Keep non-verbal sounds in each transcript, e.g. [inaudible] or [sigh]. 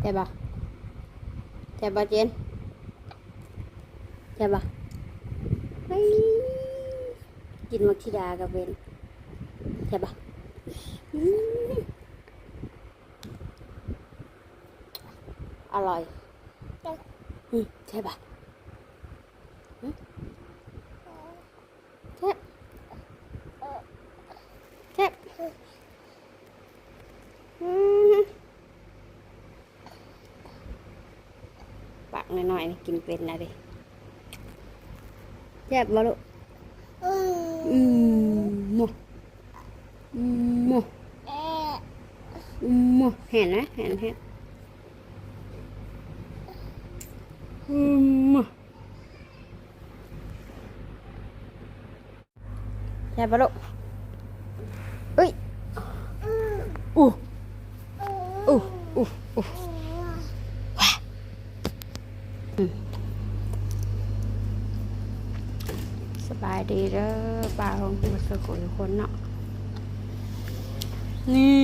แต่บ่แต่บ่เจนแต่บ่เฮ้กินมักธิดากับเวนแต่บ่อืมอร่อยอืมใช่ปะอืมแซ่บแซ่บอืม ปากหน่อยๆนี่กินเป็นนะดิแซ่บบ่ลูกอืมหมอืมหมอืมหมเห็นนะเห็นเห็นอืมแซ่บบ่ลูกเอ้ยอู้อู้อู้อู้ว้าอืมสบายดีเด้อป่าของมา สกุลคนเนาะนี่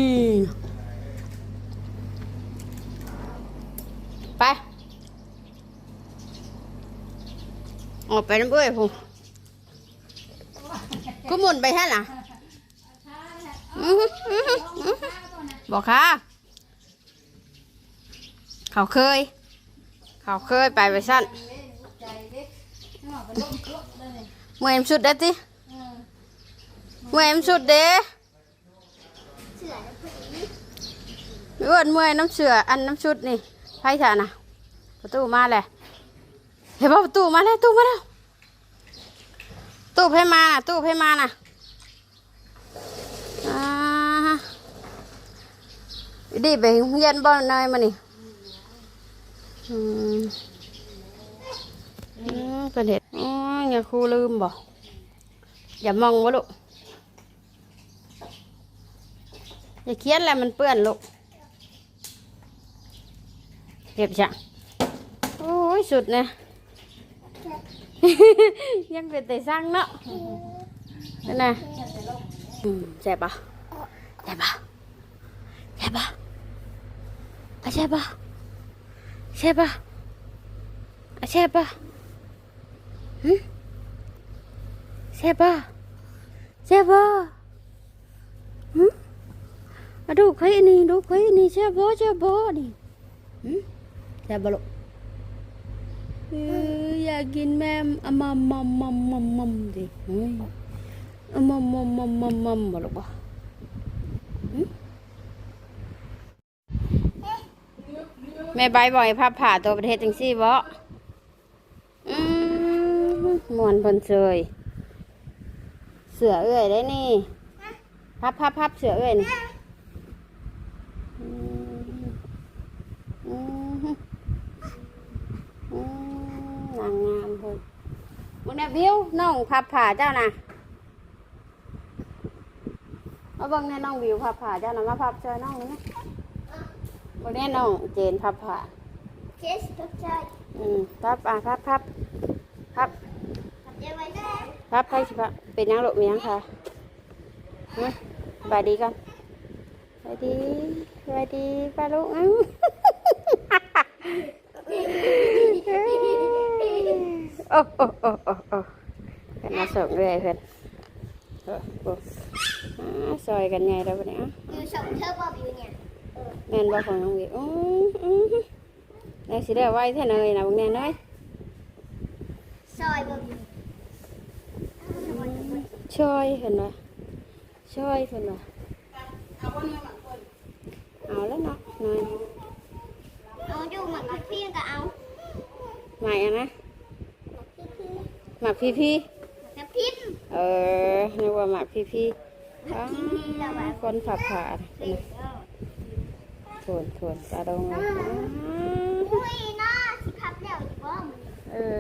ไป ออกไปน้ำเอ้ยพูก็หมุนไปแค่น่ะอื้อหืออื้อหืออื้อหือบอกค่ะ เขาเคย เขาเคยไปไปสั้นเมื่อยมนสุดได้ติเมื่อยมนสุดเด้ไม่อ้วนเมื่อยน้ำเสืออันน้ำชุดนี่ไพ่ถ่านะประตูมาเลยเห็นป่ะประตูมาแล้วตู้มาแล้วตู้ให้มาน่ะตู้ให้มาน่ะอ่าดีไปเย็นบ่เนยมานี่อืมอืมเป็นเห็ดอ๋ออย่าครูลืมบ่อย่ามองวะลูก อย่าเขียนแล้วมันเปื้อนลูกเก็บจ้ะโอ้ยสุดเนี่ยยังเป็นแต่สร้างเนาะนั่นน่ะอืมใช่ปะใช่ปะใช่ปะอะใช่ปะใช่ปะอะใช่ปะหึใช่ปะใช่ปะหึ มาดูใครนี่ดูใครนี่ใช่ปะใช่ปะนี่หึใช่ปะลูกอยากกินแม่อมัมมัมมัมมัมมัมดิอมัมมัมมัมมัมมัมบ่ลูกบ่แม่ใบบ่อยพับผ่าตัวประเทศจังซี่บ่มวนเพิ่นเซยเสือเอ้ยได้นี่ พับพับพับเสือเอ้ยนี่อืมอืม อืมนางงามเพิ่น มึงน่ะวิวน้องพับผ่าเจ้าน่ะมาเบิ่งแน่น้องวิวพับผ่าเจ้าน่ะมาพับเจอน้องนี่นะบ่แน่น้องเจนพับผ่าเคสตกใจอืมพับอะพับพับพับทำยังไงแม่พับใครสิพับเป็นหยังลูกมีหยังค่ะฮะสบายดีกันสบายดีสบายดีป้าลูกอื้อ โอ้โอ้โอ้โอ้โอ้เพิ่นมาส่งเรื่อยเพิ่นโอ้โอ้ซอยกันใหญ่แล้วปะเนี่ยอยู่ส่งเธอบอกอยู่เนี่ยแม่นบ่ของน้องวิอืออื้อในสิได้ไว้แท้เนยนะบางแน่เนยซอยบอกอยู่ช่อยเห็นบ่ช่อยเพิ่นบ่เอาแล้วเนาะนายเอาอยู่หมักกับเพียงก็เอาใหมายอะนะ หมักพี่พี่น้ำพริมๆเออนึกว่าหมักพี่พี่ๆอ้าแล้วแบบคนผับผ่าเพิ่นน่ะโถนโถนตาดงเลยอ้าอุ้ยน่าสิพับแล้วอยู่บ่มันเออ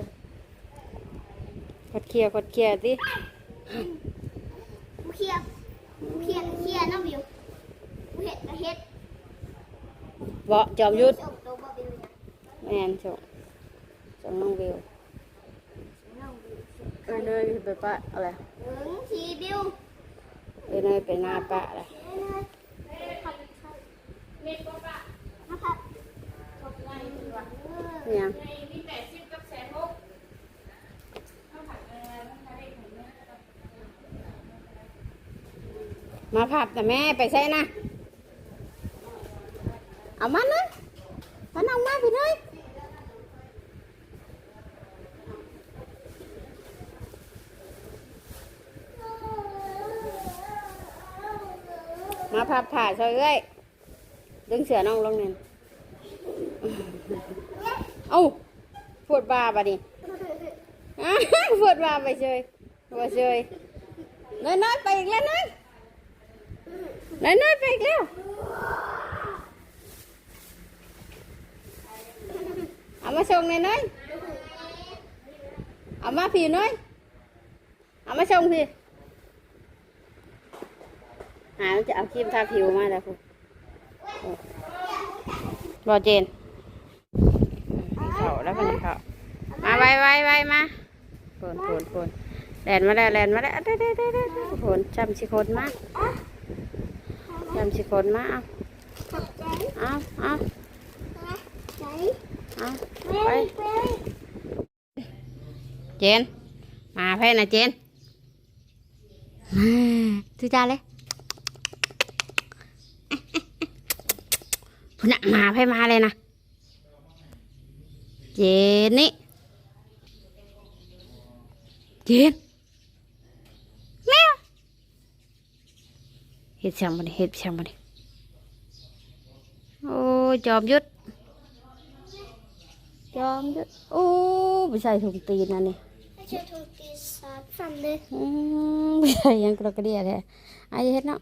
ขดเคียร์ขดเคียร์สิผู้เคียบผู้เคียบเคียน้องวิวผู้เห็ดก็เห็ดเบาะจอมยุทธส่งตัวบ่วิวเนี่ยแม่นส่งส่งน้องวิวน้องวิว เออเนยไปปะอะไรถึงทีวิวเออเนยไปหน้าปะอะไรพับพับมาพับเนี่ยมาผัดแต่แม่ไปใช่นะ เอามันนะมันเอามาพี่น้อย มาพับผ่าซอยเอ้ยดึงเสือน้องลงเนี่ยเอ้าปวดบาบะดิปวดบาไปเฉยว่าเฉยน้อยน้อยไปอีกแล้วน้อยน้อยน้อยไปอีกแล้วเอามาส่งหน่อยน้อยเอามาพี่น้อยเอามาส่งพี่ หามันจะเอาครีมทาผิวมาแล้วคุณบอเจนเขาแล้วมันเขามาไวไวไวมาโผนโผนโผนแลนมาแล้วแลนมาแล้วเด้อเด้อเด้อเด้อโผนจำสิคนมาจำสิคนมาขอบใจเอาเอาใจเอาเอาเว้ไปยเว้ยเจนมาเพ่นะเจนทุจ้าเลย นน่ะมาเพ่มาเลยนะ เจนนี่ เจนแม่เห็ดช่างมันเห็ดช่างมันโอ้ยจอมยุดจอมยุดโอ้ไม่ใช่ถุงตีนนะนี่ไม่ใช่ทุกทีสามสั่นเลยอืมไปใส่หยังกระดกกระเดียแท้ไอ้เฮ็ดเนาะ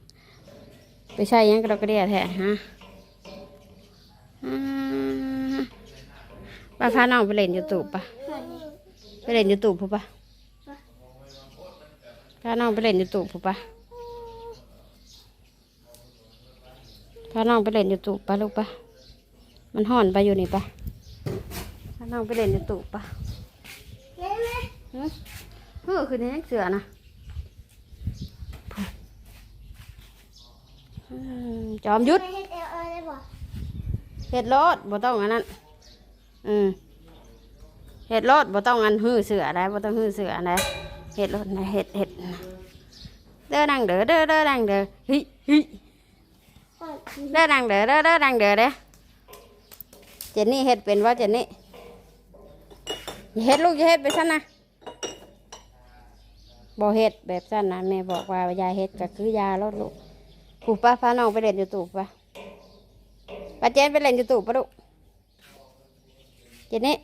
ไปใส่หยังกระดกกระเดียแท้ฮะ อ่าไปพาน้องไปเล่นยูทูบปะวันนี้ไปเล่นยูทูบพูปะพาน้องไปเล่นยูทูบพูปะพาน้องไปเล่นยูทูบปะลูกปะมันห่อนไปอยู่นี่ปะพาน้องไปเล่นยูทูบปะเว้ยเว้ยหึเฮ้อคือในนังเสือนะอืมจอมยุทธไม่ให้ เห็ดรอดบ่ต้องอันนั้น อืมเห็ดรอดบ่ต้องอันหื้อเสือได้บ่ต้องหื้อเสือได้เห็ดรอดนะเห็ดเห็ดเด้อดังเด้อเด้อเด้อดังเด้อฮ้ยเฮ้ยก่อนเด้อดังเด้อเด้อเด้อดังเด้อเด้อเจนนี่เห็ดเป็นว่าเจนนี่เห็ดลูกอย่าเห็ดไปสั้นนะบ่เห็ดแบบสั้นนะแม่บอกว่ายาเห็ดก็คือยาลดลูกผูกป้าพาน้องไปเล่นยูทูบปะ ป้าเจนไปเล่นยูทูบปะลูกเจนนี่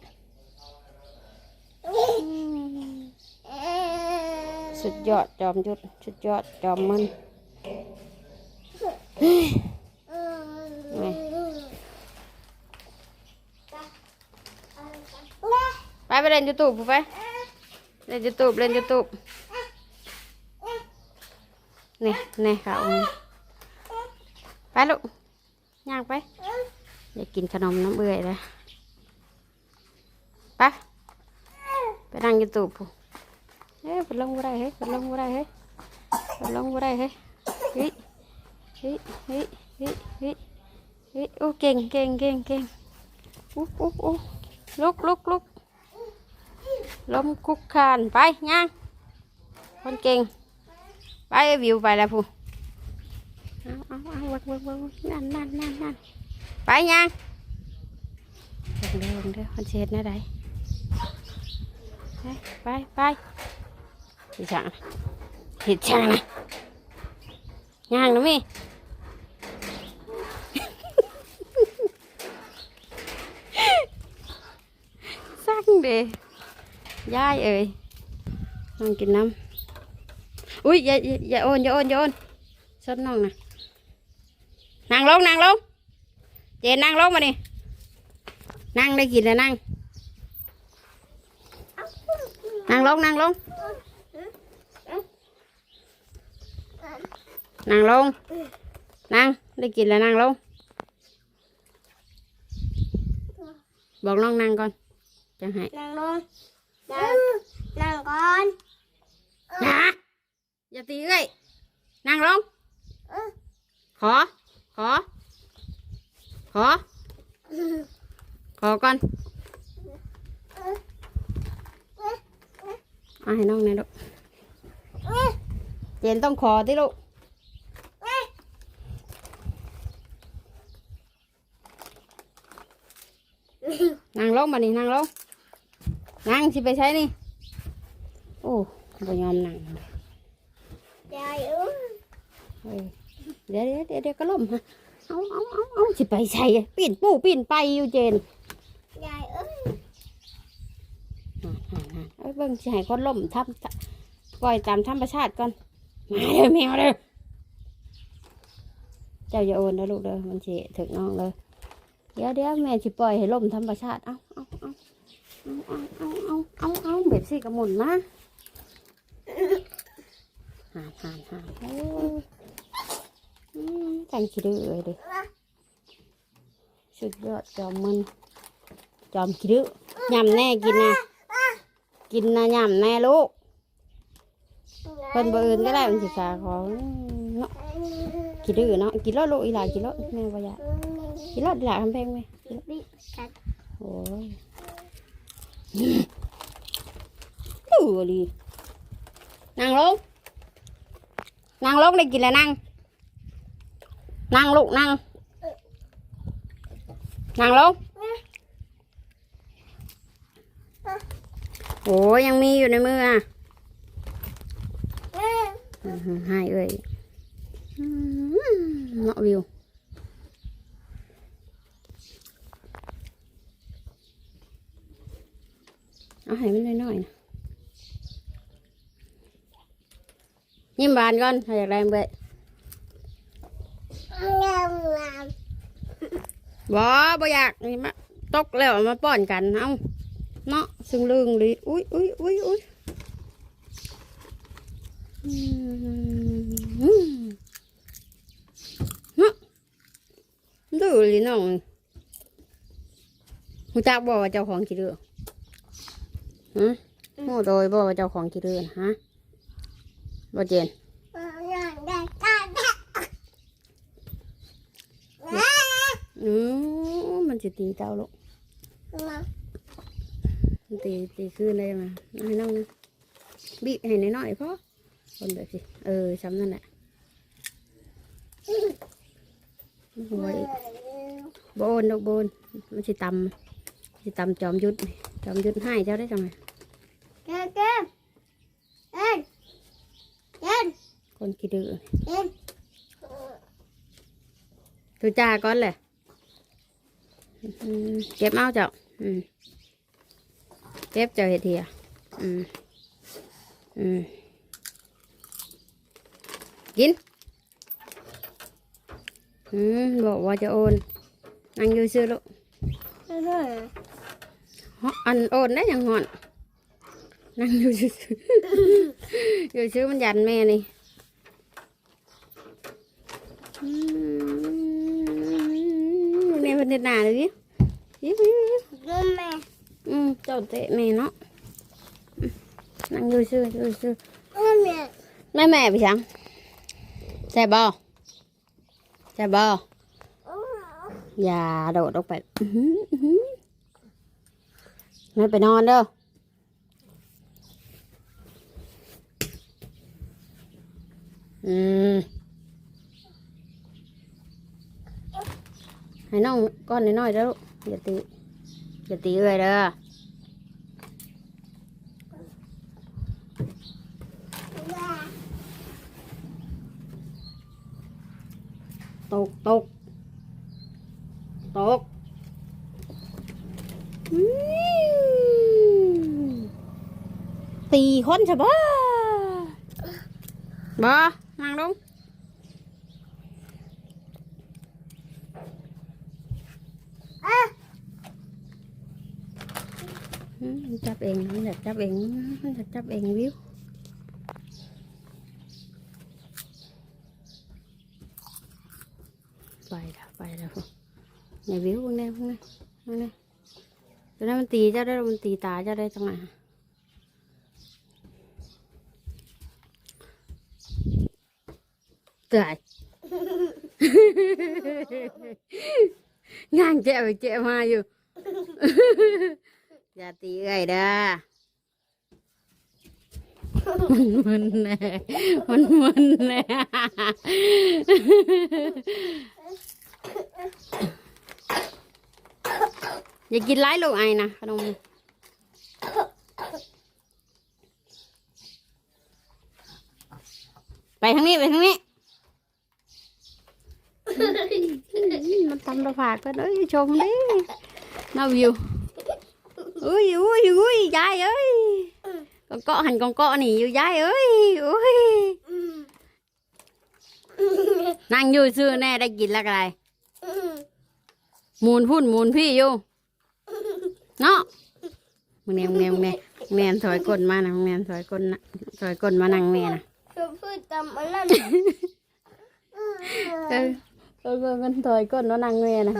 สุดยอดจอมยุทธสุดยอดจอมมันไงไปไปเล่นยูทูบไปเล่นยูทูบเล่นยูทูบนี่นี่ค่ะเอาไปลูก ย่างไปอยากกินขนมน้ำเบื่อยเลยไปไปนั่งยูทูบพูเฮ้ยไปลงบ่ได้เฮ้ยไปลงบ่ได้เฮ้ยไปลงบ่ได้เฮ้ยเฮ้ยเฮ้ยเฮ้ยเฮ้ยเฮ้ยเฮ้ยโอ้เก่งเก่งเก่งเก่งอุ๊บอุ๊บอุ๊บลุกลุกลุกล้มคุกคานไปย่างคนเก่งไปวิวไปแล้วพู เอาเอาเอาเบิ่งเบิ่งเบิ่งนั่นนั่นนั่นนั่นไปย่างเบิ่งเด้อเบิ่งเด้อคนเช็ดนะได้ไปไปไปเห็ดช่างเห็ดช่างนะย่างนะมี่สั่งเด้ยายเอ้ยนั่งกินน้ำอุ้ยอย่าอย่าอย่าโอนอย่าโอนอย่าโอนชดน้องนะ นั่งลงนั่งลงเจนนั่งลงมาดินั่งได้กินแล้วนั่งนั่งลงนั่งลงนั่งลงนั่งไขอขอ ขอก่อนอาให้น้องหน่อยลูก เจนต้องขอที่ลูก นั่งลงมานี่นั่งลงนั่งสิไปใช้นี่ โอ้บ่ยอมนั่งยายอุ้ม เฮ้ยเดี๋ยวเดี๋ยวเดี๋ยวเดี๋ยวก็ล่มฮะเอาเอาเอาเอาสิไปใช้ปีนปูปีนไปอยู่เจนยายเอ้ยอ่าอ่าอ่าเอาเบิ่งสิให้คนล่มทำปล่อยตามธรรมชาติก่อน มาเด้อแมวเด้อเจ้าอย่าโอนนะลูกเด้อมันสิถึงน้องเลยเดี๋ยวเดี๋ยวแม่สิปล่อยให้ล่มธรรมชาติเอาเอาเอาเอาเอาเอาเอาเอาแบบสิกระหมุนมาหานหานหาน โอ้ยอืมแต่งขี้ดื้อเลยเดิสุดยอดจอมมันจอมขี้ดื้อยำแน่กินนะกินนะยำแน่ลูกเพิ่นบ่อื่นก็ได้มันสิขาของเนาะกินดื้อเนาะกินรถลูกอีหลากินรถแม่บ่อยากกินรถอีหลาทำแพงไหมโอ้ยดื้อดีนั่งลงนั่งลงได้กินแล้วนั่ง นั่งลูกนั่ง นั่งลงโอ้ยยังมีอยู่ในมืออะเอ้ยอืมให้เอ้ยอืมเนาะวิวเอาให้มันน้อยๆนะยิ้มบานก่อนถ้าอยากได้เบะงามงามบ่บ่อยากนี่มาตกแล้วเอามาป้อนกันเอาเนาะซึ่งเรื่องเลยอุ้ยอุ้ยอุ้ยอุ้ยอืมเนาะดื้อเลยน้องหูจักบอกว่าเจ้าของกี่เดือฮะโง่โดยบอกว่าเจ้าของกี่เดือฮะบ่เจน งามได้กันได้ อือมัน จะตีเจ้าลูกมามันตีตีคืนได้มาให้น้องนะบีให้น้อยๆพอคนแบบสิเออช้ำนั่นแหละหัวอีกโบนดอกโบนมันสิตำสิตำจอมยุทธนี่จอมยุทธให้เจ้าได้จังไงเก็บเก็บเอ็นเอ็นคนกี่ดื้อเอ็น tu cha con lệ Ừ, kép máu เก็บเอาเจ้าเก็บเจ้าเห็ดเถียกินบอกว่าจะโอนนั่งอยู่ซื้อลูกอันโอนได้ยังหอนนั่งอยู่ซื้ออยู่ซื้อมันยันแม่นี่ เป็นเห็ดนเลยวิวิวิวิดูแม่อืมเจ้าเตะแม่เนาะนั่งดูซื่อดูซื่อแม่แม่แม่ไปชังแช่บ่แช่บ่อย่าโดดออกไปไม่ไปนอนเด้ออืม ให้น้องก้อนน้อยๆแล้วอย่าตีอย่าตีเลยเด้อตกตกตกตีคนใช่ปะบ่นางลง จับเองมันอยากจับเองมันอยากจับเองวิวไปแล้วไปแล้วอย่าวิวพวกนี้พวกนี้พวกนี้ตอนนั้นมันตีเจ้าได้มันตีตาเจ้าได้จังไงตาย งานเจ๊ไปเจ๊มาอยู่ อย่าตีเอ้ยเด้อมันมึนแน่มันมึนแน่อย่ากินไร้ลูกไอ้นะขนมไปทางนี้ ไปทางนี้ มันทำเราฝากกันเอ้ยชมดิน่าวิวอุ้ยอุ้ยอุ้ยยายเอ้ย con cọ hành con cọ nỉ อยู่ยายเอ้ยอุ้ยนั่งอยู่ซื่อแน่ได้กินแล้วอะไรมูนพุ่นมูนพี่อยู่เนาะมึงแนมแนมแนมแนมถอยก้นมานะ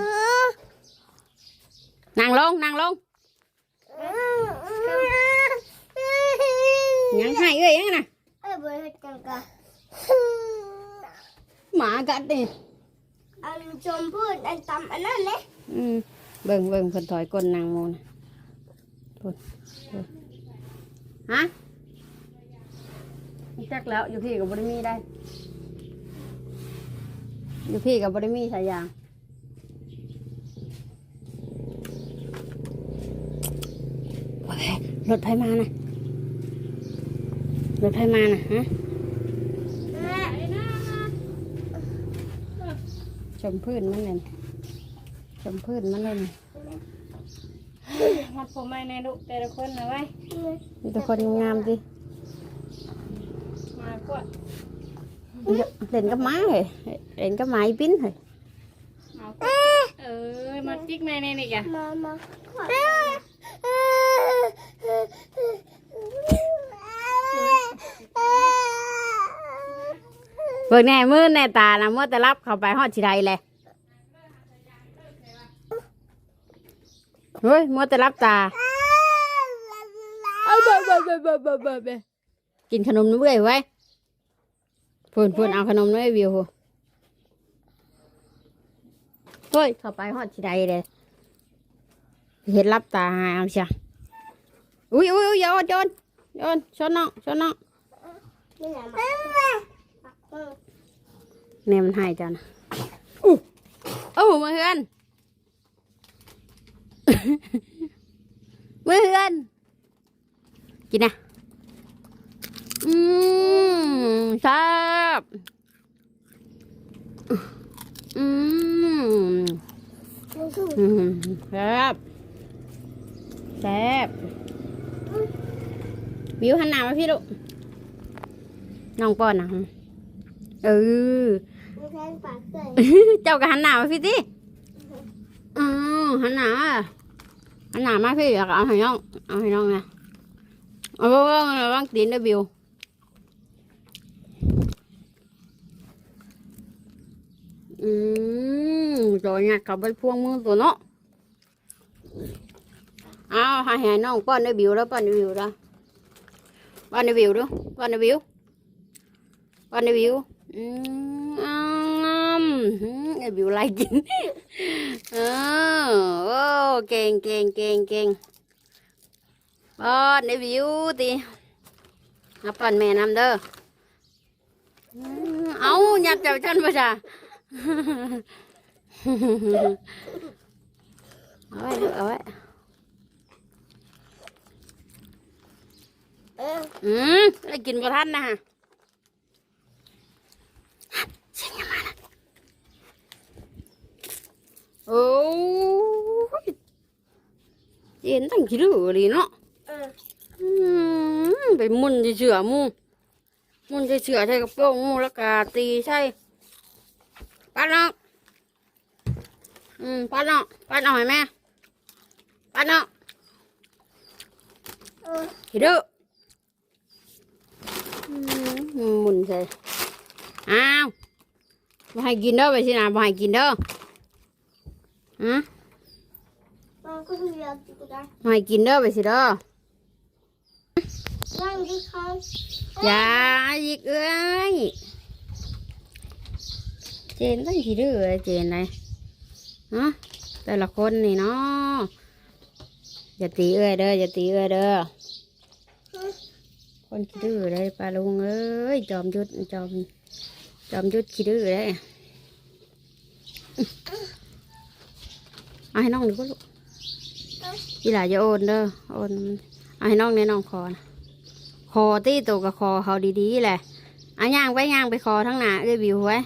มึงแนมถอยก้นนะถอยก้นมานั่งแม่นะคื อพูดตามอันนั้นเออเออมันถอยก้นมานั่งแม่นะนั่งลงนั่งลงยังให้เอ้ยยังนะเอ้ยบริษัทจังกะหมากัดดิอันชมพูดอันตามอันนั้นเลยอืมเบิ่งเบิ่งเพิ่นถอยก้นนางโมนะพุ่นพุ่นฮะจักแล้วอยู่พี่กับบริมีได้อยู่พี่กับบริมีสายยางโอเครถไฟมานะรถไฟมานะฮะแม่ชมพื้นมันเลยชมพื้นมันเลยมัดผมไม่ในลูกแต่ละคนนะไว้ยมีแต่คนงามๆสิมากว่า เล่นกับหม้าเลยเล่นกับหมาอีปิ้นเลยเอาเออมาจิกแม่ในนี่แกมามาขอเบิกแน่มือแน่ตานะมื่อแต่รับเข้าไปหอดชิไดเลยเฮ้ยมื่อแต่รับตาเอาเบเบเบเบเบเบเบกินขนมน้ำเบื่อยไว้ พูนพูนเอาขนมน้ำวิวพูนเฮ้ยเข้าไปหอดชิไดเลยเห็นรับตาหายเอาเชียอุ้ยอุ้ยอุ้ยโยนโยนโยนชนน้องชนน้องไม่ไหนมาเออเนี่ยมันหายจังนะอู้โอ้มือเฮือนมือเฮือนกินนะ อืมชอบอืมอืมแซ่บแซ่บวิวหันหน้ามาพี่ลูกน้องป้อนนะเออเจ้าก็หันหน้ามาพี่สิอ๋อหันหน้าหันหน้ามาพี่อยากเอาให้น้องเอาให้น้องนะเอาบ้างบ้างตีนเดบิว อืมตัวเนี่ยเขาไปพวงมือตัวเนาะเอาให้ให้น้องป้อนเด้อบิวแล้วป้อนเด้อบิวแล้วป้อนเด้อบิวดูป้อนเด้อบิวป้อนเด้อบิวอืมอ้ามไอบิวไล่กินเออโอ้เก่งเก่งเก่งเก่งป้อนไอ้บิวตีเอาป้อนแม่นำเด้ออืมเอาหยัดเจ้าฉันประชา เอาไว้เถอะเอาไว้เอออืมได้กินประทันนะฮะเสียงยังมานะโอ้ยเย็นตั้งขี้ดื้อเลยเนาะเอออืมไปมุนจะเฉื่อมูมุนจะเฉื่อใส่กระโปรงมูแล้วก็ตีใส่ ปัดเนาะอืมปัดเนาะปัดเอาให้แม่ปัดเนาะเออขี้ดื้ออืมหมุนใส่อ้าวบ่ให้กินเด้อไปสินะบ่ให้กินเด้อฮะมันก็คืออยากกินกันบ่ให้กินเด้อไปสิเด้อร่างที่เขาอย่าอีกเอ้ยเจนต้งขี้ดื้อเจนเลยฮะแต่ละคนนี่เนาะอย่าตีเอ้ยเด้ออย่าตีเอ้ยเด้อคนขี้ดื้อเลยปลาลุงเอ้ยจอมยุดจอมจอมยุดขี้ดื้อเลยเอาให้น้องดูก็ลูกอีหล่าจะโอนเด้อโอนเอาให้น้องในน้องคอนะคอตีตัวกับคอเขาดีๆแหละเอาย่างไปย่างไปคอทั้งหน้าเอ้ยบิวไว้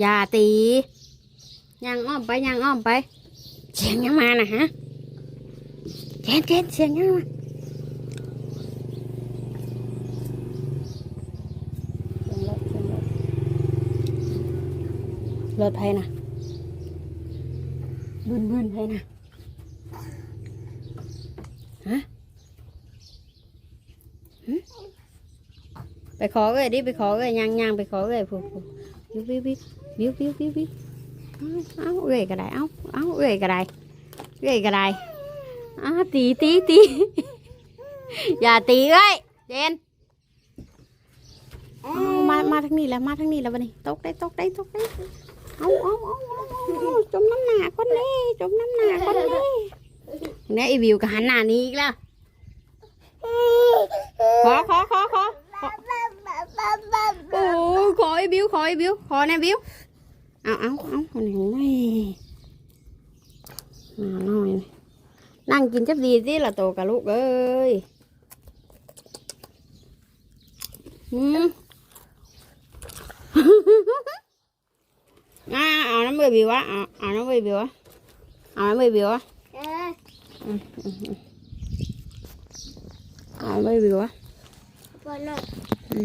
อย่าตีย่างอ้อมไปย่างอ้อมไป เสียงยังมานะฮะเจนเจนเสียงยังมารถไทยนะบืนบืนไทยนะฮะไปขอเอ้ยดิไปขอเอ้ยย่างย่างไปขอเอ้ยผู้ผู้บิ้วบิ้ว víu víu víu víu. Áo gầy cái này áo áo gầy cái này gầy cái này à, tí tí tí. [laughs] Dạ tí ơi đen. Mà ờ, mà thằng này là mà thằng này là bên này. Tốt đấy tốt đấy tốt đấy. Áo áo áo chôm nấm nà con đi chôm nấm nà con đi. Nãy biểu cả hắn nà đi là khó khó khó khó. Khó. Ôi khó biếu khó biếu. Khó nè biếu áo áo áo này này nào nồi này. Đang กิน chấp gì thế là tổ cả lúc ơi? Ừ. [laughs] à, à nó mới biểu á à, à nó mới biểu á à nó mới biểu á à nó mới biểu á ừ.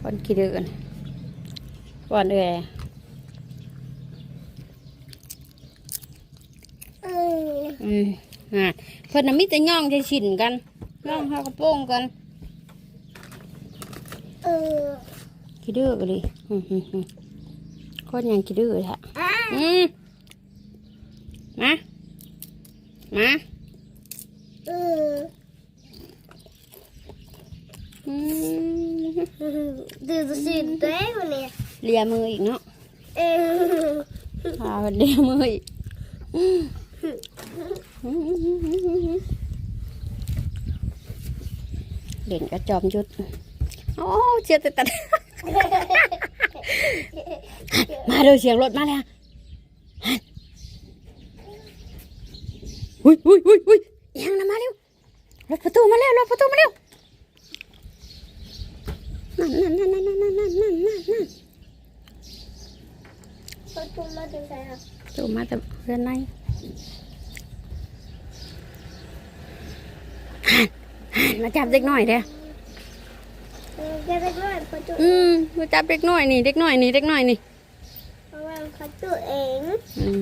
ก้นกี่เดือนก้อนแอืออืมอะเพิ่นน่มีแต่ย่องจะฉินกันย่องเฮากระโปงกันกี่ดื้อเลยคนยังกี่ดื้อเลยฮะอืมมา มา มดูสิตัวเองเนี่ยเลียมืออีกเนาะเออพาเลียมืออีกเด่นกระจอมยุดโอ้เชียร์ติดตัดมาเร็วเสียงรถมาแล้วอุ้ยอุ้ยอุ้ยอุ้ยยังนะมาเร็วรถประตูมาแล้วรถประตูมาเร็ว นั่นนั่นนั่นนั่นนั่นนั่นนั่นนั่นนั่นประตูมาถึงไหนอะจูมมาแต่เพื่อนในหันมาจับเด็กหน่อยเด้ออืมมาจับเด็กน่อยนี่ เด็กน่อยนี่ เด็กน่อยนี่เพราะว่าประตูเองอืม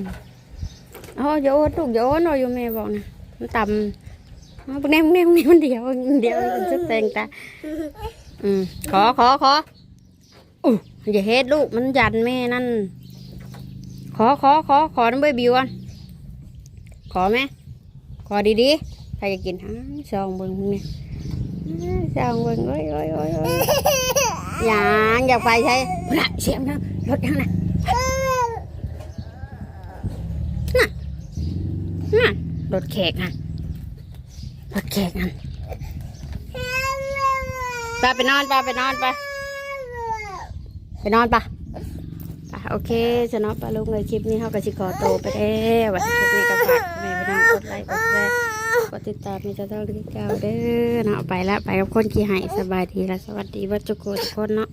อ๋ออย่าโอนลูกอย่าโอนหน่อยู่แม่บอกนะมันต่ำเอาพวกนี้พวกนี้พวกนี้มันเดียวมันเดียวมันจะแต่งตา อืมขอขอขออู้อย่าเฮ็ดลูกมันยันแม่นั่น ขอขอขอขอน้ำใบบิวก่อนขอไหมขอดีๆใครจะกินฮะซองเบิ่งพวกนี้ซองเบิ่งโอ้ยโอ้ยโอ้ยอ้ยอย่าอยากไปใช่พละเสียงนะรถยังนะน่ะรถแขกนะรถแขกนะไปไปนอนไปไปนอนไปไปนอนไปะโอเคจะนอนปลาลุงเลยคลิปนี้เขาก็ชิคอโตไปแล้ววันคลิปนี้ก็ฝากแม่ไปนองกดไลค์กดแชร์กดติดตามมีจะต้องรีบเก้าเด้อเนาะไปแล้วไปกับคนขี่หายสบายดีและสวัสดีวัดจุกโกทุกคนเนาะ